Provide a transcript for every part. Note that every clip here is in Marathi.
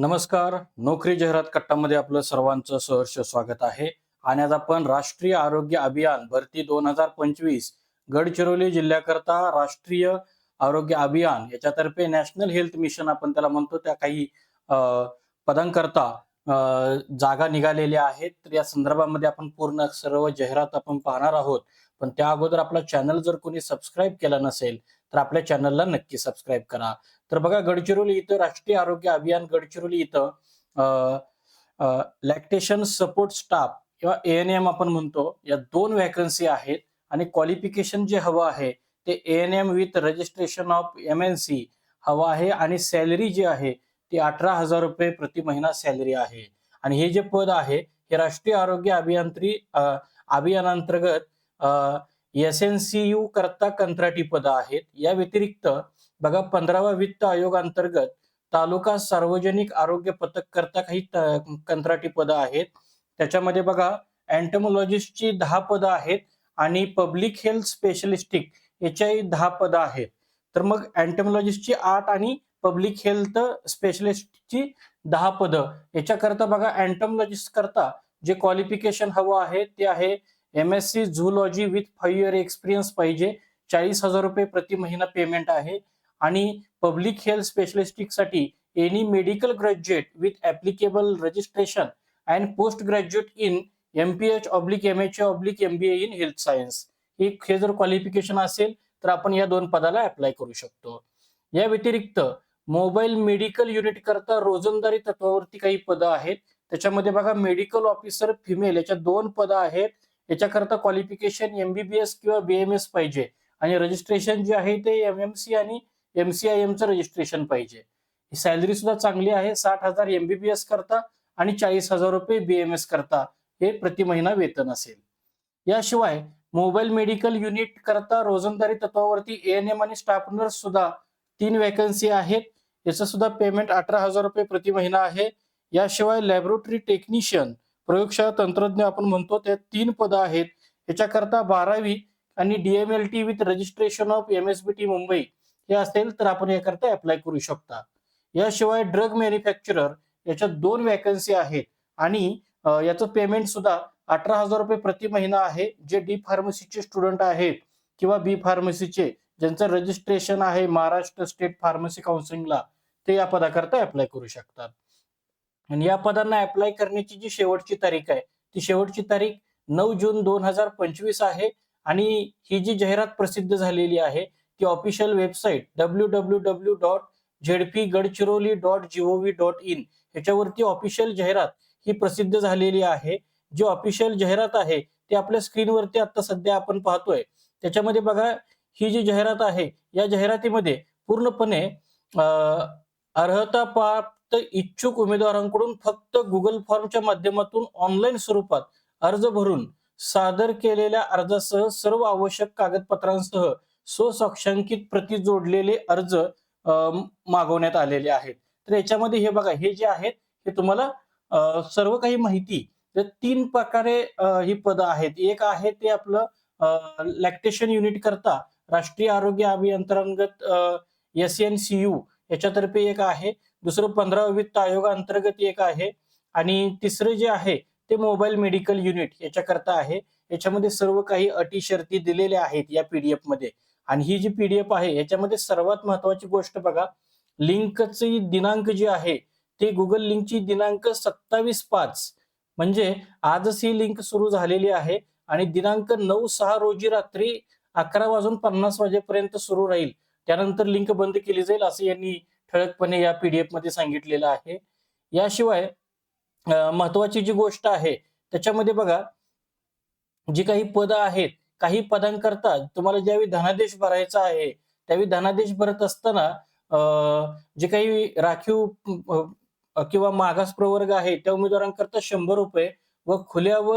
नमस्कार. नोकरी जाहिरात कट्टामध्ये आपलं सर्वांचं सहर्ष स्वागत आहे. आणि आज आपण राष्ट्रीय आरोग्य अभियान भरती दोन हजार पंचवीस गडचिरोली जिल्ह्याकरता राष्ट्रीय आरोग्य अभियान याच्यातर्फे नॅशनल हेल्थ मिशन आपण त्याला म्हणतो. त्या काही पदांकरता जागा निघालेल्या आहेत. तर या संदर्भामध्ये आपण पूर्ण सर्व जाहिरात आपण पाहणार आहोत. पण त्या अगोदर आपला चॅनल जर कोणी सबस्क्राईब केला नसेल तर आपल्या चॅनलला नक्की सबस्क्राईब करा. तर बघा गडचिरोली इथं राष्ट्रीय आरोग्य अभियान गडचिरोली इथं लॅक्टेशन सपोर्ट स्टाफ किंवा ए एन एम आपण म्हणतो या दोन व्हॅकन्सी आहेत आणि क्वालिफिकेशन जे हवं आहे ते A N M with registration of M N C हवं आहे आणि सॅलरी जी आहे ती अठरा हजार रुपये प्रति महिना सॅलरी आहे. आणि हे जे पद आहे हे राष्ट्रीय आरोग्य अभियांत्री अभियानांतर्गत एस एन सी यू करता कंत्राटी पद आहेत. या व्यतिरिक्त बघा पंधरावा वित्त आयोग अंतर्गत तालुका सार्वजनिक आरोग्य पथक करता काही कंत्राटी पदं आहेत. त्याच्यामध्ये बघा अँटमोलॉजिस्टची दहा पदं आहेत आणि पब्लिक हेल्थ स्पेशलिस्टिक याच्याही दहा पदं आहेत. तर मग अँटमोलॉजिस्टची आठ आणि पब्लिक हेल्थ स्पेशलिस्टची दहा पदं. याच्याकरता बघा अँटमोलॉजिस्ट करता जे क्वालिफिकेशन हवं आहे ते आहे M S C zoology with five year experience पाहिजे. चाळीस हजार रुपये प्रति महिना पेमेंट आहे. आणि public health स्पेशलिस्टिकसाठी any medical graduate with applicable registration and post graduate in MPH oblique M H oblique MBA in health science हे हे जर क्वालिफिकेशन असेल तर आपण या दोन पदाला अप्लाय करू शकतो. या व्यतिरिक्त मोबाईल मेडिकल युनिट करता रोजंदारी तत्वावरती काही पदं आहेत. त्याच्यामध्ये बघा मेडिकल ऑफिसर फिमेल याच्या दोन पदं आहेत. याच्याकरता क्वालिफिकेशन एमबीबीएस किंवा बीएमएस पाहिजे. आणि रजिस्ट्रेशन जे आहे ते एम एम सी आणि एमसीआयएमचं रजिस्ट्रेशन पाहिजे. सॅलरी सुद्धा चांगली आहे. साठ हजार एमबीबीएस करता आणि चाळीस हजार रुपये बीएमएस करता हे प्रति महिना वेतन असेल. याशिवाय मोबाईल मेडिकल युनिट करता रोजंदारी तत्वावरती एएनएम एम आणि स्टाफ नर्स सुद्धा तीन वॅकन्सी आहेत. याचं सुद्धा पेमेंट अठरा हजार रुपये प्रति महिना आहे. याशिवाय लॅबोरेटरी टेक्निशियन प्रयोगशाळा तंत्रज्ञ आपण म्हणतो त्या तीन पदं आहेत. याच्याकरता बारावी आणि DMLT with registration of M S B T Mumbai हे असेल तर आपण याकरता अप्लाय करू शकता. याशिवाय ड्रग मॅन्युफॅक्चरर याच्यात दोन वॅकन्सी आहेत आणि याचं पेमेंट सुद्धा अठरा हजार रुपये प्रति महिना आहे. जे डी फार्मसीचे स्टुडंट आहेत किंवा बी फार्मसीचे ज्यांचं रजिस्ट्रेशन आहे महाराष्ट्र स्टेट फार्मसी काउन्सिलिंगला ते या पदाकरता अप्लाय करू शकतात. आणि या पदांना अप्लाय करण्याची जी शेवटची तारीख आहे ती शेवटची तारीख नऊ जून दोन हजार पंचवीस आहे. आणि ही जी जाहिरात प्रसिद्ध झालेली आहे ती official website W W W dot ZP Gadchiroli dot GOV dot in ह्याच्यावरती ऑफिशियल जाहिरात ही प्रसिद्ध झालेली आहे. जी ऑफिशियल जाहिरात आहे ती आपल्या स्क्रीनवरती आता सध्या आपण पाहतोय. त्याच्यामध्ये बघा ही जी जाहिरात आहे या जाहिरातीमध्ये पूर्णपणे अर्हता प्राप्त इच्छुक उमेदवारांकडून फक्त गुगल फॉर्मच्या माध्यमातून ऑनलाईन स्वरूपात अर्ज भरून सादर केलेल्या अर्जासह सर्व आवश्यक कागदपत्रांसह स्वसाक्षांकित प्रती जोडलेले अर्ज अं, मागवण्यात आलेले आहेत. तर याच्यामध्ये हे बघा हे जे आहेत हे तुम्हाला सर्व काही माहिती तर तीन प्रकारे ही पद आहेत. एक आहे ते आपलं लॅक्टेशन युनिट करता राष्ट्रीय आरोग्य अभियंतरांगत एस एन सी यू याच्यातर्फे एक आहे. दुसरं पंधरा वित्त आयोगाअंतर्गत एक आहे. आणि तिसरं जे आहे ते मोबाईल मेडिकल युनिट याच्याकरता आहे. याच्यामध्ये सर्व काही अटी शर्ती दिलेल्या आहेत या पीडीएफमध्ये. आणि ही जी पीडीएफ आहे याच्यामध्ये सर्वात महत्वाची गोष्ट बघा. लिंकची दिनांक जी आहे ते गुगल लिंकची दिनांक सत्तावीस पाच. म्हणजे आजच ही लिंक सुरू झालेली आहे आणि दिनांक नऊ सहा रोजी रात्री अकरा वाजून पन्नास वाजेपर्यंत सुरू राहील. त्यानंतर लिंक बंद केली जाईल असं यांनी ठळकपणे या पीडीएफमध्ये सांगितलेलं आहे. याशिवाय महत्वाची जी गोष्ट आहे त्याच्यामध्ये बघा जी काही पदं आहेत काही पदांकरता तुम्हाला ज्यावेळी धनादेश भरायचा आहे त्यावेळी धनादेश भरत असताना अं, जे काही राखीव किंवा मागास प्रवर्ग आहे त्या उमेदवारांकरता शंभर रुपये व खुल्या व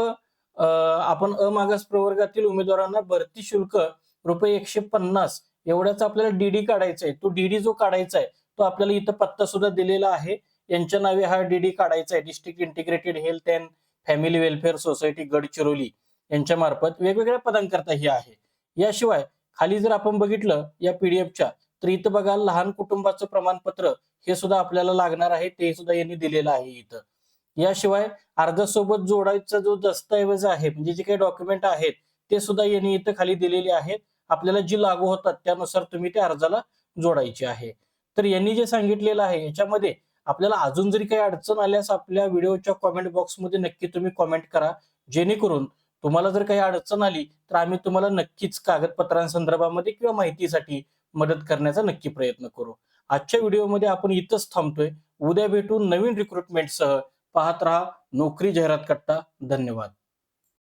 आपण अमागास प्रवर्गातील उमेदवारांना भरती शुल्क रुपये एकशे पन्नास एवढ्याच आपल्याला डीडी काढायचा आहे तो डीडी जो काढायचा आहे तो आपल्याला इथं पत्ता सुद्धा दिलेला आहे. यांच्या नावे हा डीडी काढायचा आहे district integrated health and family welfare society Gadchiroli यांच्या मार्फत वेगवेगळ्या पदांकरता ही आहे. याशिवाय खाली जर आपण बघितलं या पीडीएफच्या तर इथं बघा लहान कुटुंबाचं प्रमाणपत्र हे सुद्धा आपल्याला लागणार आहे. ते सुद्धा यांनी दिलेलं आहे इथं. याशिवाय अर्जासोबत जोडायचा जो दस्तऐवज आहे म्हणजे जे काही डॉक्युमेंट आहेत ते सुद्धा यांनी इथं खाली दिलेले आहेत. आपल्याला जी लागू होतात त्यानुसार तुम्ही त्या अर्जाला जोडायचे आहे. तर यांनी जे सांगितलेलं आहे याच्यामध्ये आपल्याला अजून जरी काही अडचण आल्यास आपल्या व्हिडिओच्या कॉमेंट बॉक्समध्ये नक्की तुम्ही कॉमेंट करा. जेणेकरून तुम्हाला जर काही अडचण आली तर आम्ही तुम्हाला नक्कीच कागदपत्रांसंदर्भामध्ये किंवा माहितीसाठी मदत करण्याचा नक्की प्रयत्न करू. आजच्या व्हिडिओमध्ये आपण इथंच थांबतोय. उद्या भेटून नवीन रिक्रुटमेंटसह पाहत राहा नोकरी जाहिरात कट्टा. धन्यवाद.